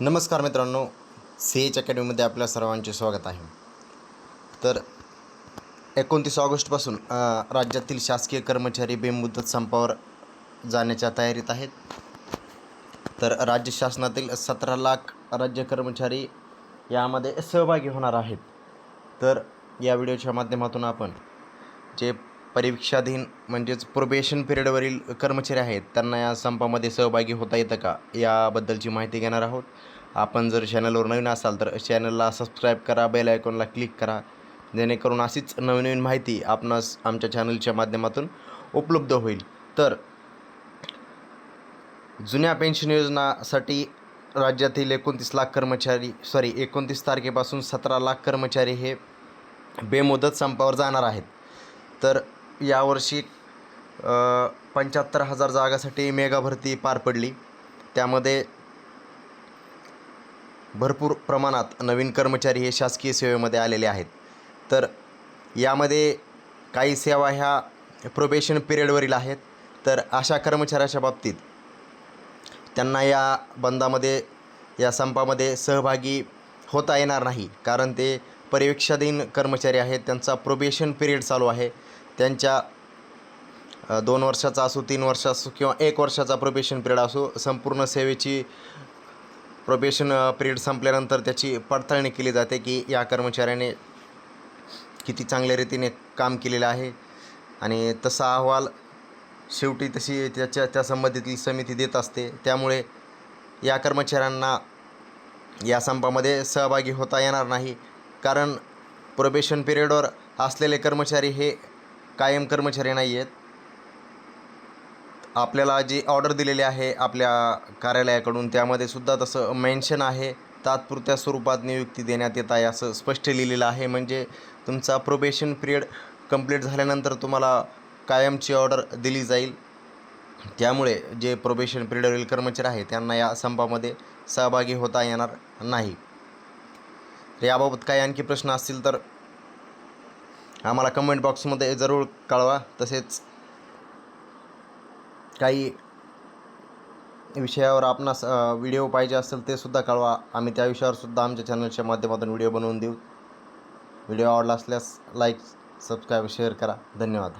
नमस्कार मित्रांनो C H अकॅडमीमध्ये आपल्या सर्वांचे स्वागत आहे. तर एकोणतीस ऑगस्टपासून राज्यातील शासकीय कर्मचारी बेमुदत संपावर जाण्याच्या तयारीत आहेत. तर राज्य शासनातील सतरा लाख राज्य कर्मचारी यामध्ये सहभागी होणार आहेत. तर या व्हिडिओच्या माध्यमातून आपण जे परीक्षाधीन म्हणजेच प्रोबेशन पिरियडवरील कर्मचारी आहेत त्यांना या संपामध्ये सहभागी होता येतं का? याबद्दलची माहिती घेणार आहोत. आपण जर चॅनलवर नवीन असाल तर चॅनलला सबस्क्राईब करा बेल आयकॉनला क्लिक करा. जेणेकरून अशीच नवीन माहिती आपणास आमच्या चॅनलच्या माध्यमातून उपलब्ध होईल. तर जुन्या पेन्शन योजनासाठी राज्यातील एकोणतीस लाख कर्मचारी सॉरी एकोणतीस तारखेपासून सतरा लाख कर्मचारी हे बेमुदत संपावर जाणार आहेत. तर यावर्षी पंच्याहत्तर हजार जागासाठी मेगा भरती पार पडली. त्यामध्ये भरपूर प्रमाणात नवीन कर्मचारी हे शासकीय सेवेमध्ये आलेले आहेत. तर यामध्ये काही सेवा ह्या प्रोबेशन पिरियडवरील आहेत. तर अशा कर्मचाऱ्याच्या बाबतीत त्यांना या बंदामध्ये या संपामध्ये सहभागी होता येणार नाही. कारण ते परिवेक्षाधीन कर्मचारी आहेत. त्यांचा प्रोबेशन पिरियड चालू आहे. त्यांच्या दोन वर्षाचा असो तीन वर्ष असो किंवा एक वर्षाचा प्रोबेशन पिरियड असो संपूर्ण सेवेची प्रोबेशन पिरियड संपल्यानंतर त्याची पडताळणी केली जाते की या कर्मचाऱ्याने किती चांगल्या रीतीने काम केलेलं आहे. आणि तसा अहवाल शेवटी तशी त्याच्या त्या संबंधितील समिती देत असते. त्यामुळे या कर्मचाऱ्यांना या संपामध्ये सहभागी होता येणार नाही. कारण प्रोबेशन पिरियडवर असलेले कर्मचारी हे कायम कर्मचारी नाही आहेत आपल्याला जी ऑर्डर दिलेली आहे आपल्या कार्यालयाकडून त्यामध्ये सुद्धा तसं मेन्शन आहे. तात्पुरत्या स्वरूपात नियुक्ती देण्यात येत आहे असं स्पष्ट लिहिलेलं आहे. म्हणजे तुमचा प्रोबेशन पिरियड कंप्लीट झाल्यानंतर तुम्हाला कायमची ऑर्डर दिली जाईल. त्यामुळे जे प्रोबेशन पिरियडवरील कर्मचारी आहे त्यांना या संपामध्ये सहभागी होता येणार नाही. याबाबत काही आणखी प्रश्न असतील तर आम्हाला कमेंट बॉक्समध्ये जरूर कळवा. तसेच काही विषयावर आपणास व्हिडिओ पाहिजे असेल ते सुद्धा कळवा. आम्ही त्या विषयावरसुद्धा आमच्या चॅनलच्या माध्यमातून व्हिडिओ बनवून देऊ. व्हिडिओ आवडला असल्यास लाईक सबस्क्राईब शेअर करा. धन्यवाद.